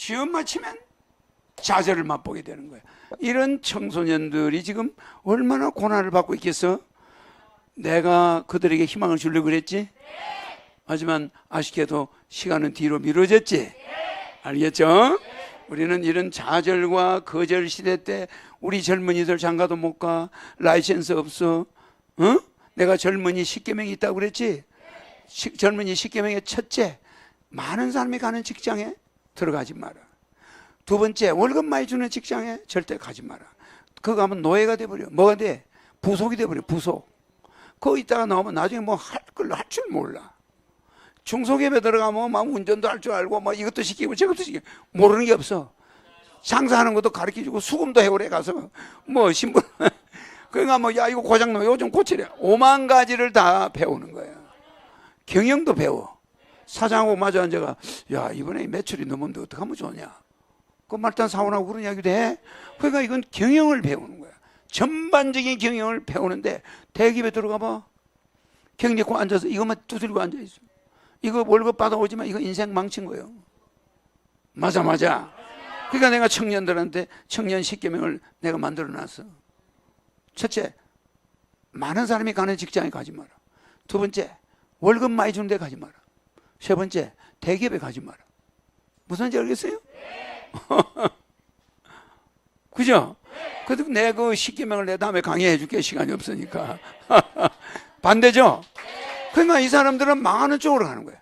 시험 마치면 좌절을 맛보게 되는 거야. 이런 청소년들이 지금 얼마나 고난을 받고 있겠어? 내가 그들에게 희망을 주려고 그랬지? 하지만 아쉽게도 시간은 뒤로 미뤄졌지? 알겠죠? 우리는 이런 좌절과 거절 시대 때 우리 젊은이들 장가도 못 가, 라이센스 없어, 어? 내가 젊은이 10개명이 있다고 그랬지? 시- 젊은이 10개명의 첫째, 많은 사람이 가는 직장에 들어가지 마라. 두 번째, 월급 많이 주는 직장에 절대 가지 마라. 그거 가면 노예가 돼버려. 뭐가 돼? 부속이 돼버려, 부속. 그거 있다가 나오면 나중에 뭐 할걸할줄 몰라. 중소기업에 들어가면 막 운전도 할 줄 알고 막 이것도 시키고 저것도 시키고 모르는 게 없어. 장사하는 것도 가르쳐 주고 수금도 해오래 가서 뭐 신분 그러니까 뭐 야 이거 고장나 요즘 고치래. 오만 가지를 다 배우는 거야. 경영도 배워. 사장하고 마주 앉아가 야 이번에 매출이 넘었는데 어떡하면 좋냐. 그 말단 사원하고 그런 이야기도 해. 그러니까 이건 경영을 배우는 거야. 전반적인 경영을 배우는데 대기업에 들어가 봐. 경리고 앉아서 이것만 두드리고 앉아 있어. 이거 월급 받아오지만 이거 인생 망친 거예요. 맞아 맞아. 그러니까 내가 청년들한테 청년 10개명을 내가 만들어 놨어. 첫째, 많은 사람이 가는 직장에 가지 마라. 두 번째, 월급 많이 주는 데 가지 마라. 세 번째, 대기업에 가지 마라. 무슨지 알겠어요? 그죠? 그래도 내그 10개명을 내 다음에 강의해 줄게 시간이 없으니까. 반대죠? 그러니까 이 사람들은 망하는 쪽으로 가는 거야.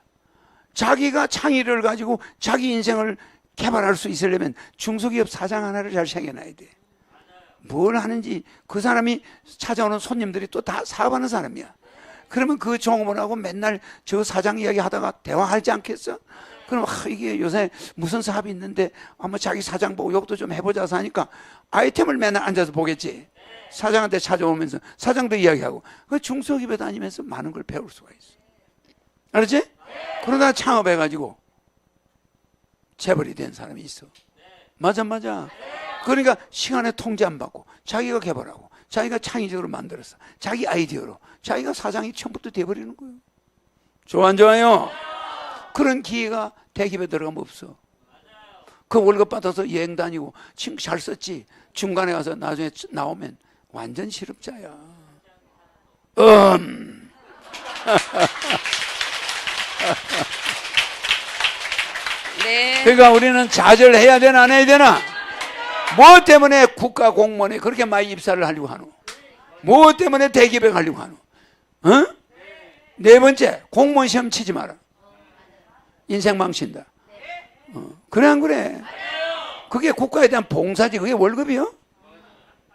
자기가 창의를 가지고 자기 인생을 개발할 수 있으려면 중소기업 사장 하나를 잘 생겨놔야 돼. 뭘 하는지 그 사람이 찾아오는 손님들이 또 다 사업하는 사람이야. 그러면 그 종업원하고 맨날 저 사장 이야기 하다가 대화하지 않겠어? 그럼 아, 이게 요새 무슨 사업이 있는데 한번 자기 사장 보고 욕도 좀 해보자 서 하니까 아이템을 맨날 앉아서 보겠지. 사장한테 찾아오면서 사장도 이야기하고 그 중소기업에 다니면서 많은 걸 배울 수가 있어. 알았지? 그러다 창업해가지고 재벌이 된 사람이 있어. 맞아, 맞아. 그러니까 시간에 통제 안 받고 자기가 개발하고 자기가 창의적으로 만들었어. 자기 아이디어로 자기가 사장이 처음부터 돼버리는 거예요. 좋아, 안 좋아요? 그런 기회가 대기업에 들어가면 없어. 그 월급 받아서 여행 다니고 친구 잘 썼지. 중간에 가서 나중에 나오면 완전 실업자야. 음. 네. 그러니까 우리는 좌절해야 되나 안 해야 되나? 뭐 때문에 국가 공무원에 그렇게 많이 입사를 하려고 하노? 뭐 때문에 대기업에 가려고 하노? 어? 네 번째, 공무원 시험 치지 마라. 인생 망친다. 어, 그래 안 그래? 그게 국가에 대한 봉사지. 그게 월급이요?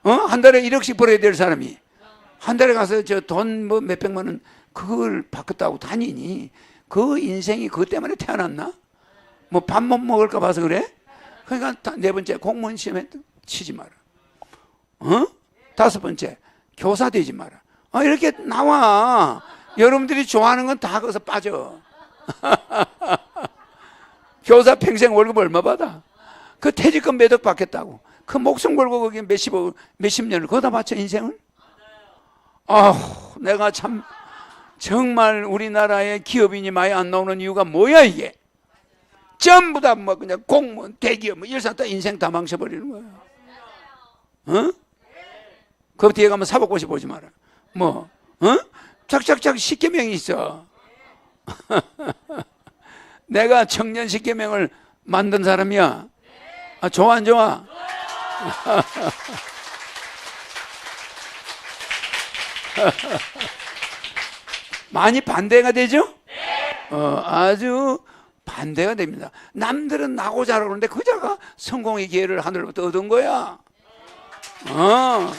어? 한 달에 1억씩 벌어야 될 사람이 한 달에 가서 저 돈 뭐 몇백만 원 그걸 바꿨다고 다니니 그 인생이 그것 때문에 태어났나? 뭐 밥 못 먹을까 봐서 그래? 그러니까 다- 네 번째 공무원 시험에 치지 마라. 어? 다섯 번째 교사 되지 마라. 아, 이렇게 나와. 여러분들이 좋아하는 건 다 거기서 빠져. 교사 평생 월급 얼마 받아? 그 퇴직금 몇 억 받겠다고. 그 목숨 걸고 거기 몇십 억, 몇십 년을 거기다 바쳐 인생을? 아우, 내가 참 정말 우리나라의 기업인이 많이 안 나오는 이유가 뭐야 이게? 전부 다 뭐 그냥 공무원, 대기업 뭐 일상 다 인생 다 망쳐버리는 거야. 어? 그 뒤에 가면 사법고시 보지 마라. 뭐, 어? 착착착 십계명이 있어. 내가 청년 십계명을 만든 사람이야. 아, 좋아 안 좋아? 많이 반대가 되죠? 어, 아주 반대가 됩니다. 남들은 나고 자라고 그러는데 그자가 성공의 기회를 하늘로부터 얻은 거야. 어.